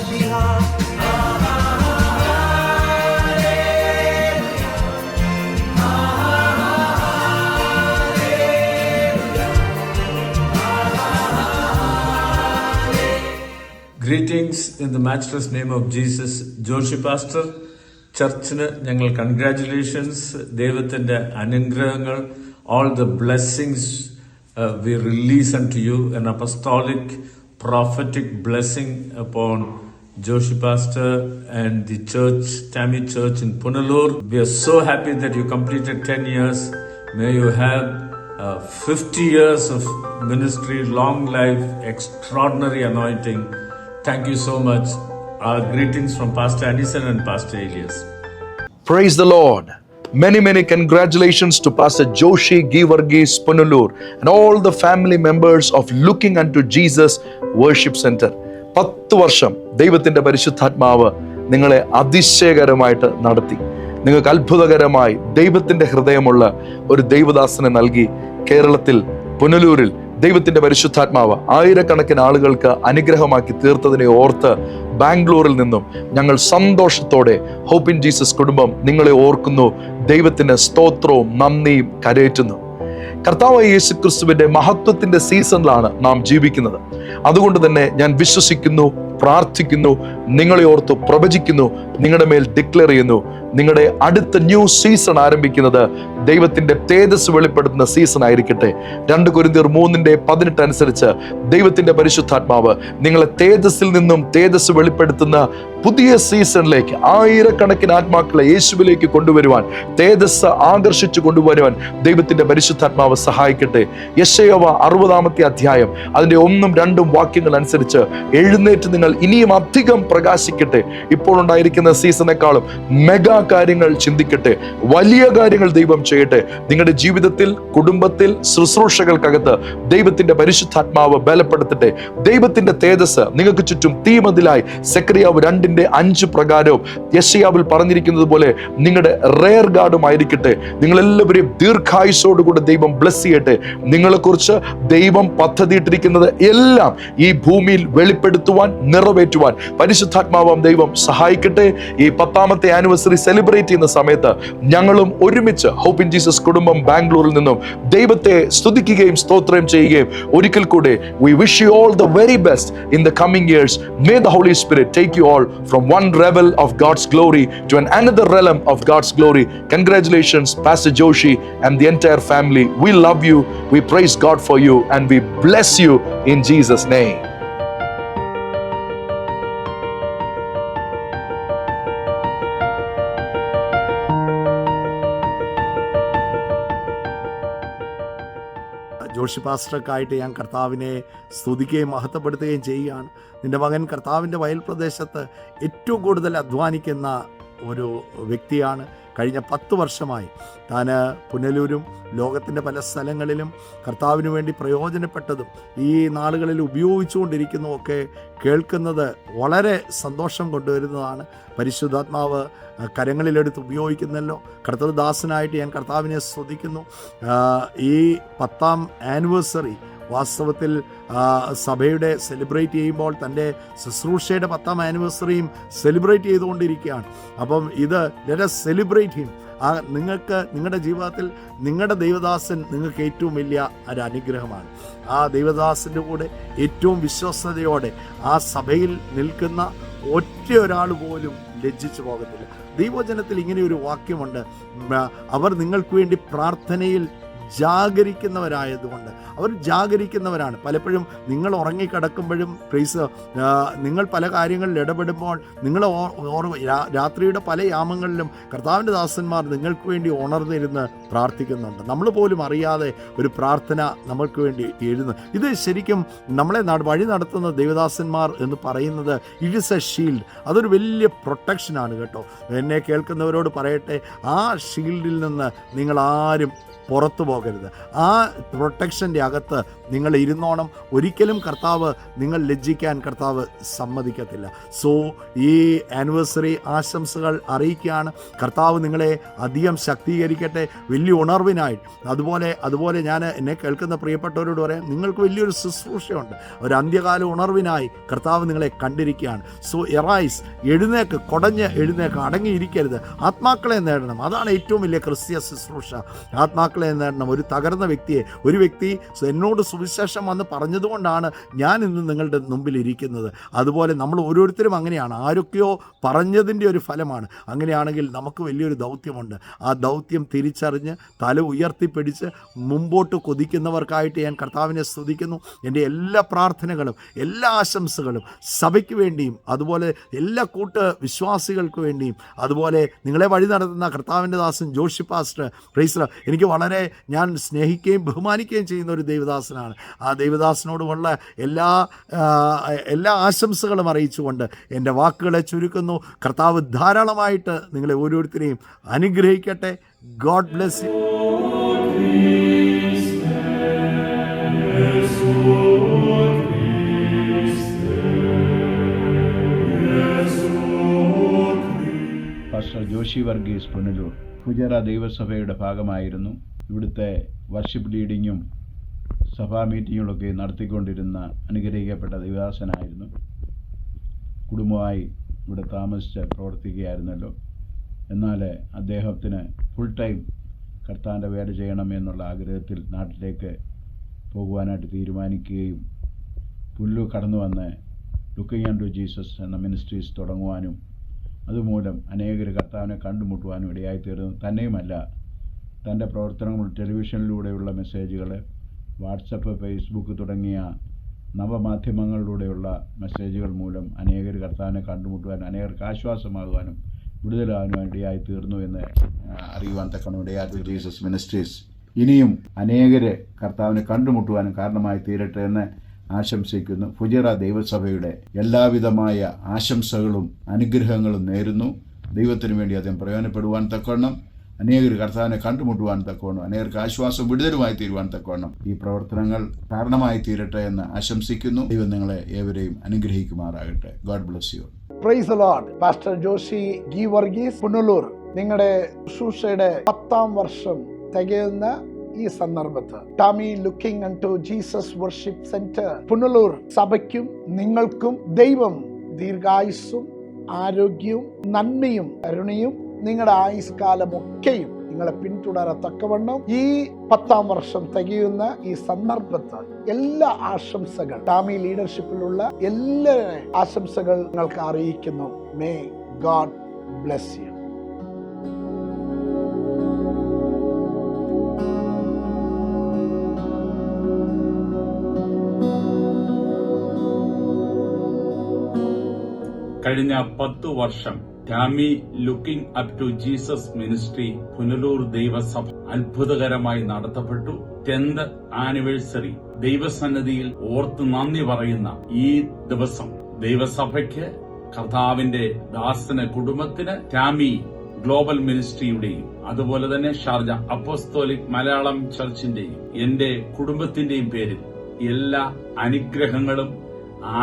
സ്വർലോകനാഥന മഷിഹ greetings in the matchless name of Jesus Joshi pastor ചർച്ചിന് ഞങ്ങൾ congratulations ദൈവത്തിന്റെ അനുഗ്രഹങ്ങൾ all the blessings we release unto you an apostolic prophetic blessing upon Joshi Pastor and the church, Tammy Church in Punalur. We are so happy that you completed 10 years. May you have uh, 50 years of ministry, long life, extraordinary anointing. Thank you so much. Our greetings from Pastor Anison and Pastor Elias. Praise the Lord. Many, many congratulations to Pastor Joshi Givargis Punalur and all the family members of Looking Unto Jesus Worship Center. പത്ത് വർഷം ദൈവത്തിന്റെ പരിശുദ്ധാത്മാവ് നിങ്ങളെ അതിശയകരമായിട്ട് നടത്തി. നിങ്ങൾക്ക് അത്ഭുതകരമായി ദൈവത്തിന്റെ ഹൃദയമുള്ള ഒരു ദൈവദാസനെ നൽകി കേരളത്തിൽ പുനലൂരിൽ ദൈവത്തിന്റെ പരിശുദ്ധാത്മാവ് ആയിരക്കണക്കിന് ആളുകൾക്ക് അനുഗ്രഹമാക്കി തീർത്തതിനെ ഓർത്ത് ബാംഗ്ലൂരിൽ നിന്നും ഞങ്ങൾ സന്തോഷത്തോടെ ഹോപ്പ് ഇൻ ജീസസ് കുടുംബം നിങ്ങളെ ഓർക്കുന്നു. ദൈവത്തിന് സ്തോത്രവും നന്ദിയും കരയറ്റുന്നു. കർത്താവ് യേശു ക്രിസ്തുവിന്റെ മഹത്വത്തിന്റെ സീസണിലാണ് നാം ജീവിക്കുന്നത്. അതുകൊണ്ട് തന്നെ ഞാൻ വിശ്വസിക്കുന്നു പ്രാർത്ഥിക്കുന്നു. നിങ്ങളെ ഓർത്ത് പ്രവചിക്കുന്നു. നിങ്ങളുടെ മേൽ ഡിക്ലെയർ ചെയ്യുന്നു. നിങ്ങളുടെ അടുത്ത ന്യൂ സീസൺ ആരംഭിക്കുന്നത് ദൈവത്തിന്റെ തേജസ് വെളിപ്പെടുത്തുന്ന സീസൺ ആയിരിക്കട്ടെ. രണ്ട് കുരുന്തീർ മൂന്നിന്റെ പതിനെട്ട് അനുസരിച്ച് ദൈവത്തിന്റെ പരിശുദ്ധാത്മാവ് നിങ്ങളെ തേജസ്സിൽ നിന്നും തേജസ് വെളിപ്പെടുത്തുന്ന പുതിയ സീസണിലേക്ക് ആയിരക്കണക്കിന് ആത്മാക്കളെ യേശുവിലേക്ക് കൊണ്ടുവരുവാൻ തേജസ് ആകർഷിച്ചു കൊണ്ടുവരുവാൻ ദൈവത്തിന്റെ പരിശുദ്ധാത്മാവ് സഹായിക്കട്ടെ. യശയവ അറുപതാമത്തെ അധ്യായം അതിന്റെ ഒന്നും രണ്ടും വാക്യങ്ങൾ അനുസരിച്ച് എഴുന്നേറ്റ് നിങ്ങൾ ഇനിയും അധികം പ്രകാശിക്കട്ടെ. ഇപ്പോൾ ഉണ്ടായിരിക്കുന്ന സീസണേക്കാളും മെഗാ കാര്യങ്ങൾ ചിന്തിക്കട്ടെ. വലിയ കാര്യങ്ങൾ ദൈവം ചെയ്യട്ടെ. നിങ്ങളുടെ ജീവിതത്തിൽ കുടുംബത്തിൽ ശുശ്രൂഷകൾക്കകത്ത് ദൈവത്തിന്റെ പരിശുദ്ധാത്മാവ് ബലപ്പെടുത്തട്ടെ. ദൈവത്തിന്റെ തേജസ് നിങ്ങൾക്ക് ചുറ്റും തീമതിലായി. സെക്രിയാവ് രണ്ടിന്റെ അഞ്ച് പ്രകാരവും യശയാവിൽ പറഞ്ഞിരിക്കുന്നത് പോലെ നിങ്ങളുടെ റെയർ ഗാർഡും ആയിരിക്കട്ടെ നിങ്ങളെല്ലാവരെയും ദീർഘായുസോടുകൂടെ ദൈവം ബ്ലസ് ചെയ്യട്ടെ. നിങ്ങളെക്കുറിച്ച് ദൈവം പദ്ധതിയിട്ടിരിക്കുന്നത് എല്ലാം ഈ ഭൂമിയിൽ വെളിപ്പെടുത്തുവാൻ നിറവേറ്റുവാൻ പരിശുദ്ധാത്മാവാം ദൈവം സഹായിക്കട്ടെ. ഈ പത്താമത്തെ ആനിവേഴ്സറി സെലിബ്രേറ്റ് ചെയ്യുന്ന സമയത്ത് ഞങ്ങളും ഒരുമിച്ച് ഹോപ്പ് ഇൻ ജീസസ് കുടുംബം ബാംഗ്ലൂരിൽ നിന്നും ദൈവത്തെ സ്തുതിക്കുകയും സ്തോത്രം ചെയ്യുകയും ഒരിക്കൽ കൂടെ we wish you all the very best in the coming years may the Holy Spirit take you all from one realm of God's glory to an another realm of God's glory congratulations pas Joshi and the entire family we love you we praise God for you and we bless you in Jesus name. Joshi പാസ്റ്റർക്കായിട്ട് ഞാൻ കർത്താവിനെ സ്തുതിക്കുകയും മഹത്വപ്പെടുത്തുകയും ചെയ്യുകയാണ്. നിന്റെ മകൻ കർത്താവിന്റെ വയൽ പ്രദേശത്ത് ഏറ്റവും കൂടുതൽ അധ്വാനിക്കുന്ന ഒരു വ്യക്തിയാണ്. കഴിഞ്ഞ പത്ത് വർഷമായി താൻ പുനലൂരും ലോകത്തിന്റെ പല സ്ഥലങ്ങളിലും കർത്താവിന് വേണ്ടി പ്രയോജനപ്പെട്ടതും ഈ നാളുകളിൽ ഉപയോഗിച്ചുകൊണ്ടിരിക്കുന്നതൊക്കെ കേൾക്കുന്നത് വളരെ സന്തോഷം കൊണ്ടുവരുന്നതാണ്. പരിശുദ്ധാത്മാവ് കരങ്ങളിലെടുത്ത് ഉപയോഗിക്കുന്നല്ലോ. കർത്തൃദാസനായിട്ട് ഞാൻ കർത്താവിനെ ശ്രദ്ധിക്കുന്നു ഈ പത്താം ആനിവേഴ്സറി വാസ്തവത്തിൽ സഭയുടെ സെലിബ്രേറ്റ് ചെയ്യുമ്പോൾ തന്റെ ശുശ്രൂഷയുടെ പത്താം ആനിവേഴ്സറിയും സെലിബ്രേറ്റ് ചെയ്തുകൊണ്ടിരിക്കുകയാണ്. അപ്പം ഇത് ലെറ്റ് സെലിബ്രേറ്റ് ചെയ്യും ആ നിങ്ങൾക്ക് നിങ്ങളുടെ ജീവിതത്തിൽ നിങ്ങളുടെ ദൈവദാസൻ നിങ്ങൾക്ക് ഏറ്റവും വലിയ ഒരു അനുഗ്രഹമാണ്. ആ ദൈവദാസന്റെ കൂടെ ഏറ്റവും വിശ്വസ്തയോടെ ആ സഭയിൽ നിൽക്കുന്ന ഒറ്റ ഒരാൾ പോലും ലജ്ജിച്ചു പോകത്തില്ല. ദൈവജനത്തിൽ ഇങ്ങനെ ഒരു വാക്യമുണ്ട്. അവർ നിങ്ങൾക്ക് വേണ്ടി പ്രാർത്ഥനയിൽ ജാഗരിക്കുന്നവരായതുകൊണ്ട്. അവർ ജാഗരിക്കുന്നവരാണ്. പലപ്പോഴും നിങ്ങൾ ഉറങ്ങിക്കിടക്കുമ്പോഴും പ്രൈസ് നിങ്ങൾ പല കാര്യങ്ങളിൽ ഇടപെടുമ്പോൾ നിങ്ങൾ രാത്രിയുടെ പല യാമങ്ങളിലും കർത്താവിന്റെ ദാസന്മാർ നിങ്ങൾക്ക് വേണ്ടി ഉണർന്നിരുന്ന് പ്രാർത്ഥിക്കുന്നുണ്ട്. നമ്മൾ പോലും അറിയാതെ ഒരു പ്രാർത്ഥന നമ്മൾക്ക് വേണ്ടി എഴുതുന്നു. ഇത് ശരിക്കും നമ്മളെ വഴി നടത്തുന്ന ദേവദാസന്മാർ എന്ന് പറയുന്നത് ഇറ്റ് ഇസ് എ ഷീൽഡ് അതൊരു വലിയ പ്രൊട്ടക്ഷനാണ് കേട്ടോ. എന്നെ കേൾക്കുന്നവരോട് പറയട്ടെ ആ ഷീൽഡിൽ നിന്ന് നിങ്ങൾ ആരും പുറത്തു പോകരുത്. ആ പ്രൊട്ടക്ഷന്റെ അകത്ത് നിങ്ങൾ ഇരുന്നോണം ഒരിക്കലും കർത്താവ് നിങ്ങൾ ലജ്ജിക്കാൻ കർത്താവ് സമ്മതിക്കത്തില്ല. സോ ഈ ആനിവേഴ്സറി ആശംസകൾ അറിയിക്കുകയാണ്. കർത്താവ് നിങ്ങളെ അധികം ശക്തീകരിക്കട്ടെ വലിയ ഉണർവിനായിട്ട് അതുപോലെ അതുപോലെ ഞാൻ എന്നെ കേൾക്കുന്ന പ്രിയപ്പെട്ടവരോട് പറയാം നിങ്ങൾക്ക് വലിയൊരു ശുശ്രൂഷയുണ്ട്. ഒരു അന്ത്യകാല ഉണർവിനായി കർത്താവ് നിങ്ങളെ കണ്ടിരിക്കുകയാണ്. സോ എറൈസ് എഴുന്നേക്ക് കുടഞ്ഞ് എഴുന്നേക്ക് അടങ്ങിയിരിക്കരുത്. ആത്മാക്കളെ നേടണം. അതാണ് ഏറ്റവും വലിയ ക്രിസ്തീയ ശുശ്രൂഷ. ആത്മാക്കളെ നേടണം ഒരു തകർന്ന വ്യക്തിയെ ഒരു വ്യക്തി എന്നോട് സുവിശേഷം വന്ന് പറഞ്ഞതുകൊണ്ടാണ് ഞാൻ ഇന്ന് നിങ്ങളുടെ മുമ്പിൽ ഇരിക്കുന്നത്. അതുപോലെ നമ്മൾ ഓരോരുത്തരും അങ്ങനെയാണ്. ആരൊക്കെയോ പറഞ്ഞതിന്റെ ഒരു ഫലമാണ്. അങ്ങനെയാണെങ്കിൽ നമുക്ക് വലിയൊരു ദൗത്യമുണ്ട്. ആ ദൗത്യം തിരിച്ചറിഞ്ഞ് തല ഉയർത്തിപ്പിടിച്ച് മുമ്പോട്ട് കൊതിക്കുന്നവർക്കായിട്ട് ഞാൻ കർത്താവിനെ സ്തുതിക്കുന്നു. എന്റെ എല്ലാ പ്രാർത്ഥനകളും എല്ലാ ആശംസകളും സഭയ്ക്ക് വേണ്ടിയും അതുപോലെ എല്ലാ കൂട്ട് വിശ്വാസികൾക്ക് വേണ്ടിയും അതുപോലെ നിങ്ങളെ വഴി നടത്തുന്ന കർത്താവിന്റെ ദാസൻ ജോഷി പാസ്റ്റർ പ്രൈസർ എനിക്ക് വളരെ ഞാൻ സ്നേഹിക്കുകയും ബഹുമാനിക്കുകയും ചെയ്യുന്ന ഒരു ദൈവദാസനാണ്. ആ ദൈവദാസനോടുമുള്ള എല്ലാ എല്ലാ ആശംസകളും അറിയിച്ചുകൊണ്ട് എന്റെ വാക്കുകളെ ചുരുക്കുന്നു. കർത്താവ് ധാരാളമായിട്ട് നിങ്ങളെ ഓരോരുത്തരെയും അനുഗ്രഹിക്കട്ടെ. God bless you. Joshi Varghese Punalur. കുജറ ദൈവസഭയുടെ ഭാഗമായിരുന്നു. ഇവിടുത്തെ വർഷിപ്പ് ലീഡിങ്ങും സഭാ മീറ്റിങ്ങുകളൊക്കെ നടത്തിക്കൊണ്ടിരുന്ന അനുഗ്രഹിക്കപ്പെട്ട ദൈവദാസനായിരുന്നു. കുടുംബമായി ഇവിടെ താമസിച്ച് പ്രവർത്തിക്കുകയായിരുന്നല്ലോ. എന്നാൽ അദ്ദേഹത്തിന് ഫുൾ ടൈം കർത്താന്റെ വേല ചെയ്യണം എന്നുള്ള ആഗ്രഹത്തിൽ നാട്ടിലേക്ക് പോകുവാനായിട്ട് തീരുമാനിക്കുകയും പുല്ലു കടന്നു വന്ന് ലുക്കിംഗ് ആൻഡ് ടു ജീസസ് എന്ന മിനിസ്ട്രീസ് തുടങ്ങുവാനും അതുമൂലം അനേകർ കർത്താവിനെ കണ്ടുമുട്ടുവാനും ഇടയായിത്തീർന്നു. തന്നെയുമല്ല തന്റെ പ്രവർത്തനങ്ങൾ ടെലിവിഷനിലൂടെയുള്ള മെസ്സേജുകൾ വാട്സപ്പ് ഫേസ്ബുക്ക് തുടങ്ങിയ നവമാധ്യമങ്ങളിലൂടെയുള്ള മെസ്സേജുകൾ മൂലം അനേകർ കർത്താവിനെ കണ്ടുമുട്ടുവാനും അനേകർക്ക് ആശ്വാസമാകുവാനും വിടുതലാകാനും ഇടയായി തീർന്നു എന്ന് അറിയുവാൻ തക്കണം ജീസസ് മിനിസ്ട്രീസ് ഇനിയും അനേകരെ കർത്താവിനെ കണ്ടുമുട്ടുവാനും കാരണമായി തീരട്ടെ എന്ന് ആശംസിക്കുന്നു. ഫുജറ ദൈവസഭയുടെ എല്ലാവിധമായ ആശംസകളും അനുഗ്രഹങ്ങളും നേരുന്നു. ദൈവത്തിനു വേണ്ടി അദ്ദേഹം പ്രയോജനപ്പെടുവാൻ തക്കവണ്ണം അനേകർ കർത്താവിനെ കണ്ടുമുട്ടുവാൻ തക്കവണ്ണം അനേകർക്ക് ആശ്വാസം വിടുതലുമായി തീരുവാൻ തക്കവണ്ണം ഈ പ്രവർത്തനങ്ങൾ കാരണമായി തീരട്ടെ എന്ന് ആശംസിക്കുന്നു. ദൈവം നിങ്ങളെ ഏവരെയും അനുഗ്രഹിക്കുമാറാകട്ടെ. God bless you praise Lord pastor Joshi ഗി വർഗീസ് പുനലൂർ. നിങ്ങളുടെ ശുശ്രൂഷയുടെ പത്താം വർഷം തികയുന്ന ഈ സന്ദർഭത്ത്. Tammy looking unto Jesus worship centre Punalur. സഭയ്ക്കും നിങ്ങൾക്കും ദൈവം ദീർഘായുസ്സും ആരോഗ്യവും നന്മയും കരുണയും നിങ്ങളുടെ ആയുഷ്കാലമൊക്കെയും നിങ്ങളെ പിന്തുടരത്തക്കവണ്ണം ഈ പത്താം വർഷം തികയുന്ന ഈ സന്ദർഭത്ത് എല്ലാ ആശംസകൾ ടാമി ലീഡർഷിപ്പിലുള്ള എല്ലാ ആശംസകൾ നിങ്ങൾക്ക് അറിയിക്കുന്നു. മേ ഗാഡ് ബ്ലെസ് യു കഴിഞ്ഞ പത്തു വർഷം Tammy looking up to Jesus ministry Punalur ദൈവസഭ അത്ഭുതകരമായി നടത്തപ്പെട്ടു. ടെൻത് ആനിവേഴ്സറി ദൈവസന്നിധിയിൽ ഓർത്ത് നന്ദി പറയുന്ന ഈ ദിവസം. ദൈവസഭയ്ക്ക് കർത്താവിന്റെ ദാസന കുടുംബത്തിന് ടാമി ഗ്ലോബൽ മിനിസ്ട്രിയുടെയും അതുപോലെ തന്നെ ഷാർജ അപ്പോസ്തോലിക് മലയാളം ചർച്ചിന്റെയും എന്റെ കുടുംബത്തിന്റെയും പേരിൽ എല്ലാ അനുഗ്രഹങ്ങളും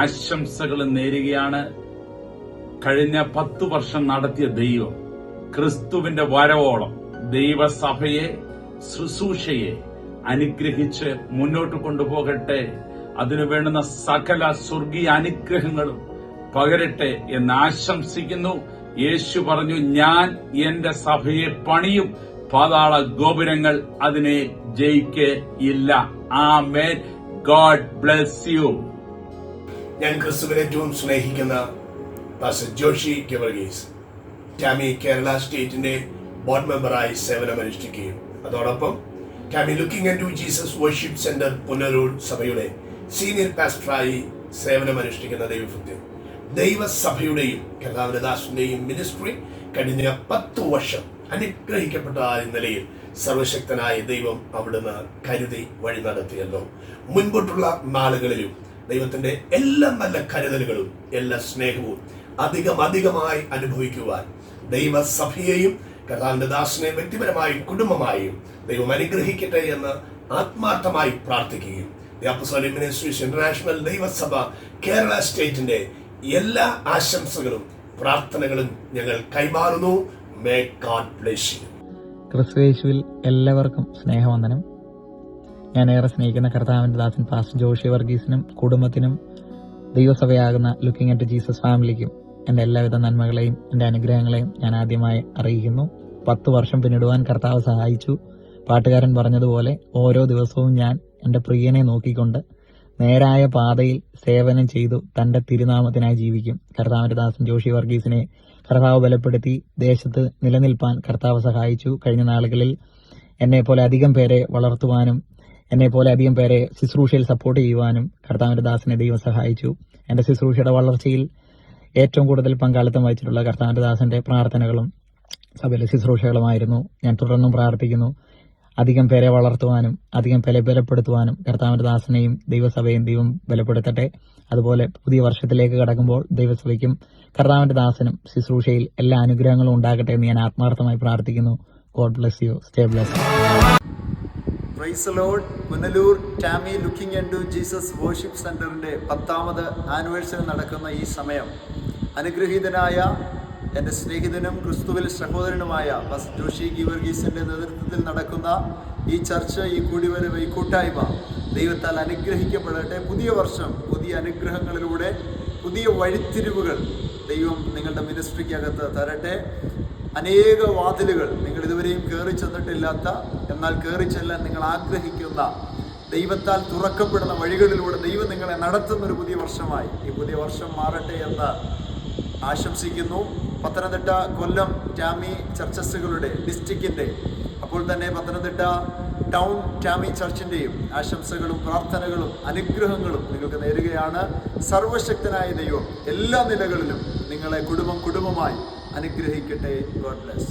ആശംസകളും നേരുകയാണ്. കഴിഞ്ഞ പത്തു വർഷം നടത്തിയ ദൈവം ക്രിസ്തുവിന്റെ വരവോളം ദൈവസഭയെ ശുശ്രൂഷയെ അനുഗ്രഹിച്ച് മുന്നോട്ട് കൊണ്ടുപോകട്ടെ. അതിനു വേണ്ടുന്ന സകല സ്വർഗീയ അനുഗ്രഹങ്ങളും പകരട്ടെ എന്ന് ആശംസിക്കുന്നു. യേശു പറഞ്ഞു ഞാൻ എന്റെ സഭയെ പണിയും പാതാള ഗോപുരങ്ങൾ അതിനെ ജയിക്കയില്ല. ആ മേൻ ഗോഡ് ബ്ലെസ് യു. ഞാൻ ക്രിസ്തുവിനെ ഏറ്റവും സ്നേഹിക്കുന്ന പാസ്റ്റർ ജോഷി ഗവർഗീസ് ടാമി കേരള സ്റ്റേറ്റിന്റെ ബോർഡ് മെമ്പറായി സേവനമനുഷ്ഠിക്കുകയും അതോടൊപ്പം Tammy looking and to Jesus worship centre Punalur സഭയുടെ സീനിയർ പാസ്റ്ററായി സേവനമനുഷ്ഠിക്കുന്ന ദൈവഭക്തി. ദൈവസഭയുടെയും കർത്താവനദാസിന്റെയും മിനിസ്ട്രി കഴിഞ്ഞ പത്ത് വർഷം അനുഗ്രഹിക്കപ്പെട്ട നിലയിൽ സർവശക്തനായ ദൈവം അവിടുന്ന് കരുതി വഴി നടത്തിയല്ലോ. മുൻപോട്ടുള്ള നാളുകളിലും ദൈവത്തിന്റെ എല്ലാ നല്ല കരുതലുകളും എല്ലാ സ്നേഹവും അധികം അധികമായി അനുഭവിക്കുവാൻ. ദൈവസഭയെയും കർത്താവിന്റെ ദാസിനെ വ്യക്തിപരമായും കുടുംബമായും ദൈവം അനുഗ്രഹിക്കട്ടെ എന്ന് ആത്മാർത്ഥമായി പ്രാർത്ഥിക്കുകയും. മിനിസ്ട്രീസ് ഇന്റർനാഷണൽ ദൈവസഭ കേരള സ്റ്റേറ്റിന്റെ എല്ലാ ആശംസകളും പ്രാർത്ഥനകളും ഞങ്ങൾ കൈമാറുന്നു. മേ ഗോഡ് എല്ലാവർക്കും സ്നേഹവന്ദനം. ഞാൻ ഏറെ സ്നേഹിക്കുന്ന കർത്താവിന്റെ ദാസൻ പാസ്റ്റർ ജോഷി വർഗീസിനും കുടുംബത്തിനും ദൈവസഭയാകുന്ന ലുക്കിംഗ് അറ്റ് ജീസസ് ഫാമിലിക്കും എന്റെ എല്ലാവിധ നന്മകളെയും എന്റെ അനുഗ്രഹങ്ങളെയും ഞാൻ ആദ്യമായി അറിയിക്കുന്നു. പത്ത് വർഷം പിന്നിടുവാൻ കർത്താവ് സഹായിച്ചു. പാട്ടുകാരൻ പറഞ്ഞതുപോലെ ഓരോ ദിവസവും ഞാൻ എന്റെ പ്രിയനെ നോക്കിക്കൊണ്ട് നേരായ പാതയിൽ സേവനം ചെയ്തു തന്റെ തിരുനാമത്തിനായി ജീവിക്കും. കർത്താവിന്റെ ദാസൻ ജോഷി വർഗീസിനെ കർത്താവ് ബലപ്പെടുത്തി ദേശത്ത് നിലനിൽപ്പാൻ കർത്താവ് സഹായിച്ചു. കഴിഞ്ഞ നാളുകളിൽ എന്നെ പോലെ അധികം പേരെ വളർത്തുവാനും എന്നെ പോലെ അധികം പേരെ ശുശ്രൂഷയിൽ സപ്പോർട്ട് ചെയ്യുവാനും കർത്താവിന്റെ ദാസനെ ദൈവം സഹായിച്ചു. എന്റെ ശുശ്രൂഷയുടെ വളർച്ചയിൽ ഏറ്റവും കൂടുതൽ പങ്കാളിത്തം വഹിച്ചിട്ടുള്ള കർത്താവിന്റെ ദാസന്റെ പ്രാർത്ഥനകളും സഭയിലെ ശുശ്രൂഷകളുമായിരുന്നു. ഞാൻ തുടർന്നും പ്രാർത്ഥിക്കുന്നു. അധികം പേരെ വളർത്തുവാനും അധികം പേരെ ബലപ്പെടുത്തുവാനും കർത്താമരദാസനെയും ദാസനെയും ദൈവസഭയും ദൈവം ബലപ്പെടുത്തട്ടെ. അതുപോലെ പുതിയ വർഷത്തിലേക്ക് കടക്കുമ്പോൾ ദൈവസഭയ്ക്കും കർത്താമരദാസനും ദാസനും ശുശ്രൂഷയിൽ എല്ലാ അനുഗ്രഹങ്ങളും ഉണ്ടാകട്ടെ എന്ന് ഞാൻ ആത്മാർത്ഥമായി പ്രാർത്ഥിക്കുന്നു. God bless you stay bless praise Lord Punalur Tammy looking and Jesus worship സെന്ററിന്റെ പത്താമത് ആനിവേഴ്സറി നടക്കുന്ന ഈ സമയം. അനുഗ്രഹീതനായ എന്റെ സ്നേഹിതനും ക്രിസ്തുവിൽ സഹോദരനുമായ ബസ് ജോഷി ഗീവർഗീസിന്റെ നേതൃത്വത്തിൽ നടക്കുന്ന ഈ ചർച്ച ഈ കൂടിവരവ് ഈ കൂട്ടായ്മ ദൈവത്താൽ അനുഗ്രഹിക്കപ്പെടട്ടെ. പുതിയ വർഷം പുതിയ അനുഗ്രഹങ്ങളിലൂടെ പുതിയ വഴിത്തിരിവുകൾ ദൈവം നിങ്ങളുടെ മിനിസ്ട്രിക്കകത്ത് തരട്ടെ. അനേക വാതിലുകൾ നിങ്ങൾ ഇതുവരെയും കയറി ചെന്നിട്ടില്ലാത്ത എന്നാൽ കയറി ചെല്ലാൻ നിങ്ങൾ ആഗ്രഹിക്കുന്ന ദൈവത്താൽ തുറക്കപ്പെടുന്ന വഴികളിലൂടെ ദൈവം നിങ്ങളെ നടത്തുന്ന ഒരു പുതിയ വർഷമായി. ഈ പുതിയ വർഷം മാറട്ടെ എന്ന് ആശംസിക്കുന്നു. പത്തനംതിട്ട കൊല്ലം ടാമി ചർച്ചസുകളുടെ ഡിസ്ട്രിക്റ്റിന്റെ അപ്പോൾ തന്നെ പത്തനംതിട്ട ടൗൺ ടാമി ചർച്ചിന്റെയും ആശംസകളും പ്രാർത്ഥനകളും അനുഗ്രഹങ്ങളും നിങ്ങൾക്ക് നേരുകയാണ്. സർവശക്തനായ ദൈവം എല്ലാ നിലകളിലും നിങ്ങളെ കുടുംബം കുടുംബമായി അനുഗ്രഹിക്കട്ടെ ഗോഡ് ബ്ലെസ്